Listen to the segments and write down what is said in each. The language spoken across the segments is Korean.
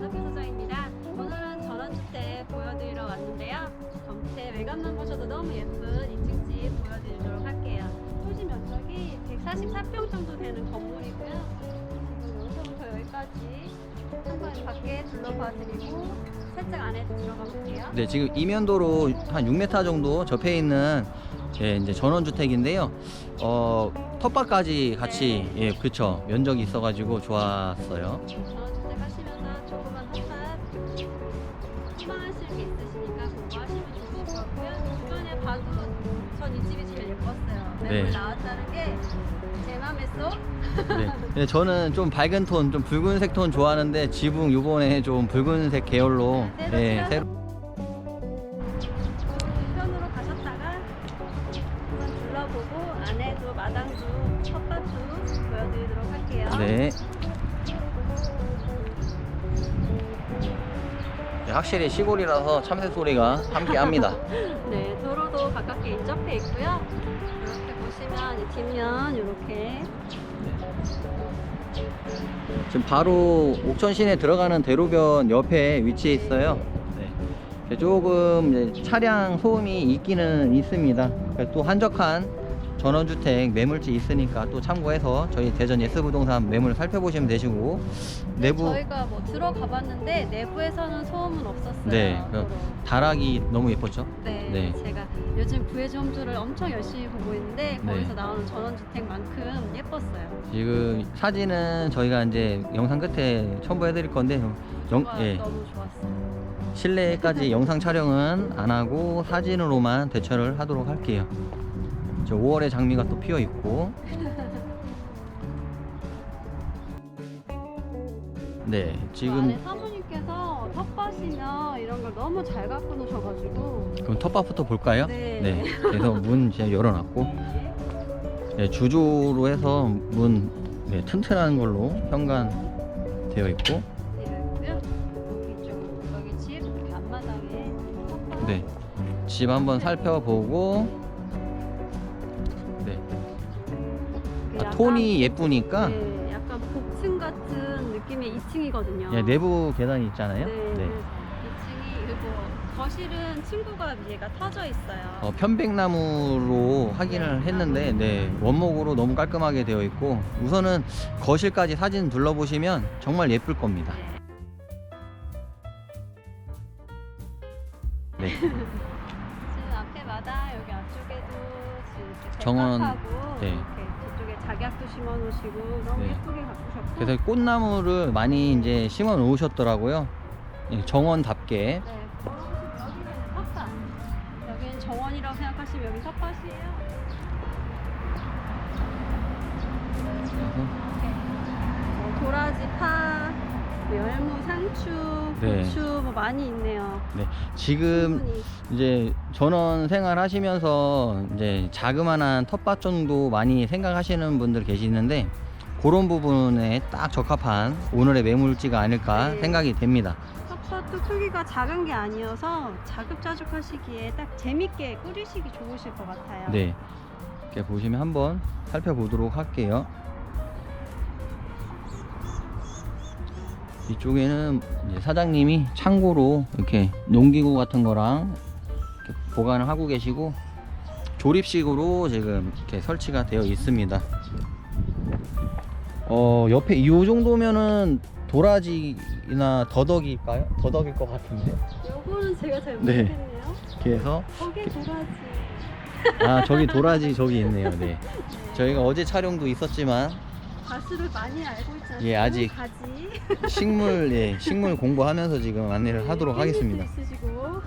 김선표 소장입니다. 오늘은 전원주택 보여드리러 왔는데요. 전체 외관만 보셔도 너무 예쁜 2층 집 보여드리도록 할게요. 토지 면적이 144평 정도 되는 건물이고요. 지금 여기서부터 여기까지 한번 밖에 둘러봐 드리고 살짝 안에 들어가 볼게요. 네, 지금 이면도로 한 6m 정도 접해 있는 예, 이제 전원주택인데요. 어, 텃밭까지 같이 예, 그쵸 면적이 있어가지고 좋았어요. 네. 나왔다는 게 제 맘에 쏙 네. 근데 저는 좀 밝은 톤, 좀 붉은색 톤 좋아하는데 지붕 요번에 좀 붉은색 계열로 새로 예, 칠하셨- 새로 우편으로 가셨다가 한번 둘러보고 안에도 마당도 텃밭도 보여드리도록 할게요. 네. 네, 확실히 시골이라서 참새 소리가 함께합니다. 네, 도로도 가깝게 인접해 있고요. 보시면 이 뒷면 이렇게 지금 바로 옥천 시내 들어가는 대로변 옆에 위치해 있어요. 네. 조금 이제 차량 소음이 있기는 있습니다. 그러니까 또 한적한 전원주택 매물지 있으니까 또 참고해서 저희 대전 예스부동산 매물 살펴보시면 되시고 내부 저희가 뭐 들어가 봤는데 내부에서는 소음은 없었어요. 네, 그. 다락이 너무 예뻤죠. 네, 네. 제가 요즘 부해지 홈즈를 엄청 열심히 보고 있는데 네. 거기서 나오는 전원주택만큼 예뻤어요. 지금 사진은 저희가 이제 영상 끝에 첨부해 드릴 건데 영, 정말 예, 너무 좋았어요. 실내까지 영상 촬영은 안 하고 사진으로만 대처를 하도록 할게요. 저 5월에 장미가 또 피어 있고. 네, 안에 지금 사모님께서 텃밭이나 이런 걸 너무 잘 갖고 노셔가지고 그럼 텃밭부터 볼까요? 네. 그래서 문 제가 열어놨고 네. 네, 주조로 해서 문 네, 튼튼한 걸로 현관 되어 있고. 되어 있고요. 여기 쪽 여기 집 앞마당에 텃밭 네, 집 한번 살펴보고. 톤이 예쁘니까. 네, 약간 복층 같은 느낌의 2층이거든요. 예, 내부 계단이 있잖아요. 네, 네. 그래서 2층이 그리고 거실은 친구가 위에가 터져 있어요. 어, 편백나무로 확인을 했는데 네, 원목으로 너무 깔끔하게 되어 있고 우선은 거실까지 사진 둘러보시면 정말 예쁠 겁니다. 네. 네. 지금 앞에 마당 여기 앞쪽에도 지금 이렇게 정원, 백합하고 네. 이렇게 작약도 심어 놓으시고 너무 네. 예쁘게 가꾸셨고 그래서 꽃나무를 많이 이제 심어 놓으셨더라고요. 예, 정원답게. 네, 걸어오시면 여기는 텃밭. 여기는 정원이라고 생각하시면 여기 텃밭이에요. 이렇게 뭐 도라지, 파, 뭐 열무, 상추, 네. 고추 뭐 많이 있네요. 네, 지금 충분히. 이제 전원 생활하시면서 이제 자그마한 텃밭 정도 많이 생각하시는 분들 계시는데 그런 부분에 딱 적합한 오늘의 매물지가 아닐까 네. 생각이 됩니다. 텃밭도 크기가 작은 게 아니어서 자급자족하시기에 딱 재밌게 꾸리시기 좋으실 것 같아요. 네. 이렇게 보시면 한번 살펴보도록 할게요. 이쪽에는 사장님이 창고로 이렇게 농기구 같은 거랑 보관을 하고 계시고 조립식으로 지금 이렇게 설치가 되어 있습니다. 어, 옆에 이 정도면은 도라지나 더덕일까요? 더덕일 것 같은데. 요거는 제가 잘 네. 모르겠네요. 그래서 거기 도라지. 아 저기 도라지 저기 있네요. 네. 저희가 어제 촬영도 있었지만 가수를 많이 알고 있잖아요. 예, 아직. 가지. 식물 예 식물 공부하면서 지금 안내를 하도록 깻잎도 하겠습니다. 있으시고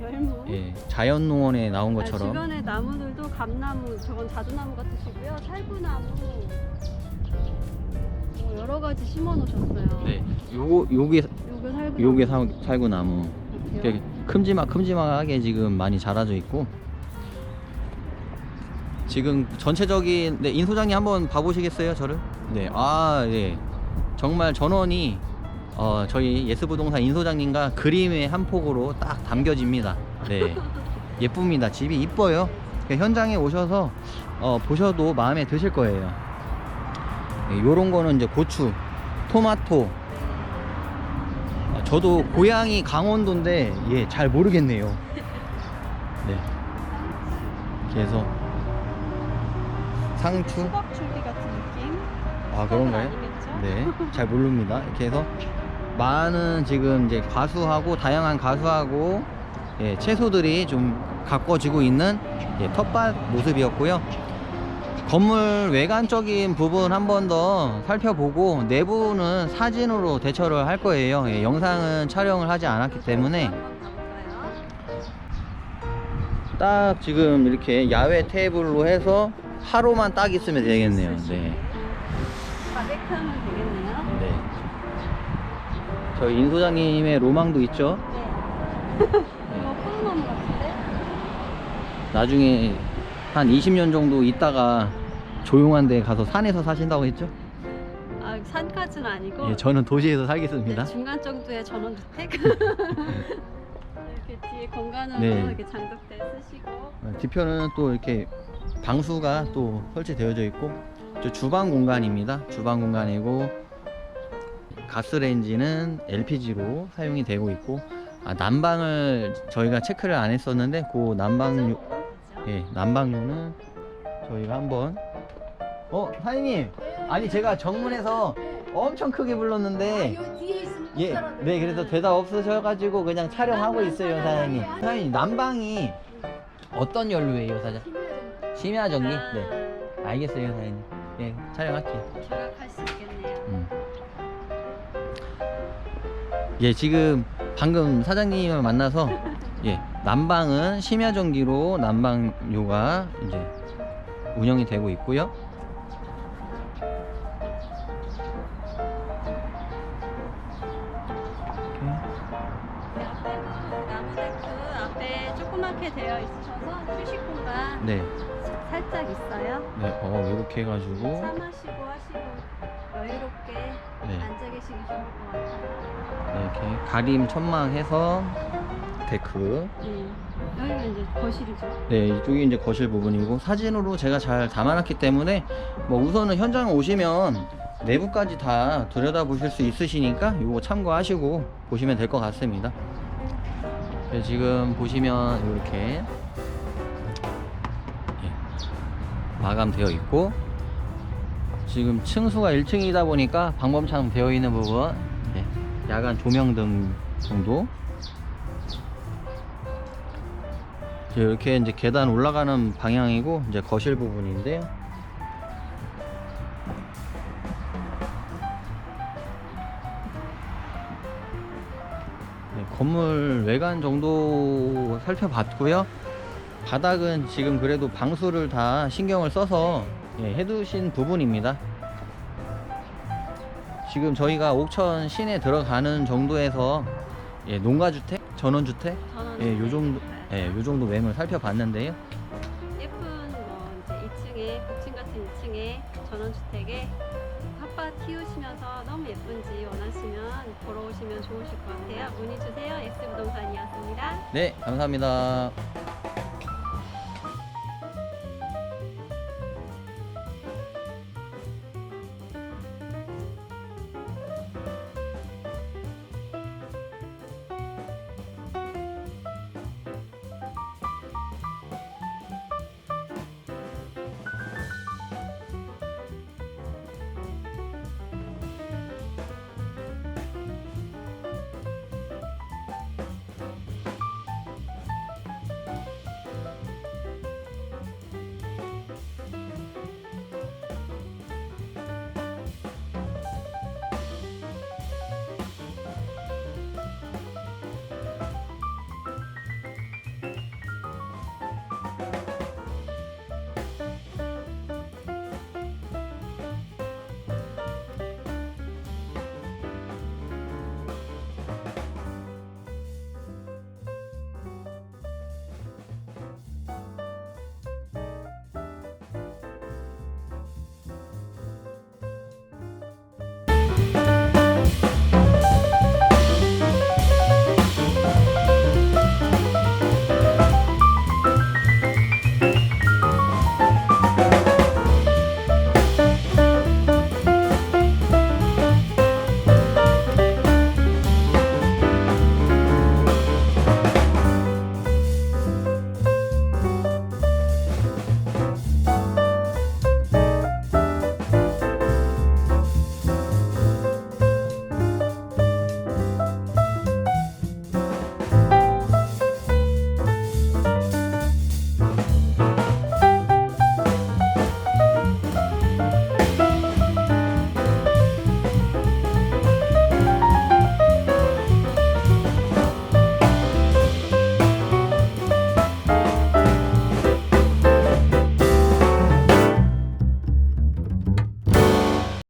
열무. 예 자연농원에 나온 아, 것처럼 주변에 나무들도 감나무, 저건 자두나무 같으시고요. 살구나무. 뭐 여러 가지 심어 놓으셨어요. 네 요거 요게 요게 살구나무. 요게 사, 살구나무 큼지막 큼지막하게 지금 많이 자라져 있고 지금 전체적인 네, 인 소장님 한번 봐보시겠어요 저를? 네아예 정말 전원이 어, 저희 예스부동산 인 소장님과 그림의 한 폭으로 딱 담겨집니다. 네 예쁩니다. 집이 이뻐요. 그러니까 현장에 오셔서 어, 보셔도 마음에 드실 거예요. 네, 요런 거는 이제 고추, 토마토, 저도 고향이 강원도인데 예, 잘 모르겠네요. 네. 그래서 상추 수박 줄기 같은 느낌? 아 그런가요? 아니겠죠? 네, 잘 모릅니다. 이렇게 해서 많은 지금 이제 과수하고 다양한 과수하고 예, 채소들이 좀 가꿔지고 있는 예, 텃밭 모습이었고요. 건물 외관적인 부분 한 번 더 살펴보고 내부는 사진으로 대처를 할 거예요. 예, 영상은 촬영을 하지 않았기 때문에? 딱 지금 이렇게 야외 테이블로 해서 하루만 딱 있으면 되겠네요. 네. 바베큐하면 되겠네요. 네. 저희 인 소장님의 로망도 있죠. 네. 이거 푸른나무 같은데? 나중에 한 20년 정도 있다가 조용한 데 가서 산에서 사신다고 했죠? 아, 산까지는 아니고 예, 저는 도시에서 네, 살겠습니다. 중간 정도의 전원주택. 이렇게 뒤에 공간으로 네. 이렇게 장독대 쓰시고 어, 뒤편은 또 이렇게 방수가 또 설치되어져 있고 저 주방 공간입니다. 주방 공간이고 가스레인지는 LPG로 사용이 되고 있고 아, 난방을 저희가 체크를 안 했었는데 그 난방료 그죠? 예, 난방료는 저희가 한번 어, 사장님. 아니 제가 정문에서 엄청 크게 불렀는데 예, 네, 그래서 대답 없으셔가지고 그냥 촬영하고 있어요, 사장님. 사장님, 난방이 어떤 연료예요, 사장? 심야전기? 네, 알겠어요, 사장님. 예, 촬영할게요. 절약할 수 있겠네요. 음. 예, 지금 방금 사장님을 만나서 예, 난방은 심야 전기로 난방료가 이제 운영이 되고 있고요. 이렇게. 네, 앞에도 나무 데크 앞에 조그맣게 되어 있으셔서 휴식 공간 네, 살짝 있어요. 네, 어, 이렇게 해가지고 차 마시고 하시고 여유롭게 네. 앉아 계시기 좋을 것 같아요. 네, 이렇게 가림 천막해서 데크. 네. 여기가 이제 거실이죠. 네, 이쪽이 이제 거실 부분이고 사진으로 제가 잘 담아놨기 때문에 뭐 우선은 현장 오시면 내부까지 다 들여다 보실 수 있으시니까 이거 참고하시고 보시면 될 것 같습니다. 네, 지금 보시면 이렇게 예, 마감되어 있고 지금 층수가 1층이다 보니까 방범창 되어 있는 부분 예, 야간 조명등 정도 이렇게 이제 계단 올라가는 방향이고 이제 거실 부분인데요. 네, 건물 외관 정도 살펴봤고요. 바닥은 지금 그래도 방수를 다 신경을 써서 예, 해두신 부분입니다. 지금 저희가 옥천 시내 들어가는 정도에서 예, 농가주택, 전원주택, 저는 예, 요 정도, 예, 요 정도 매물 살펴봤는데요. 예쁜 뭐 이제 2층에 복층 같은 2층에 전원주택에 텃밭 키우시면서 너무 예쁜지 원하시면 보러 오시면 좋으실 것 같아요. 문의 주세요. S부동산이었습니다. 네, 감사합니다.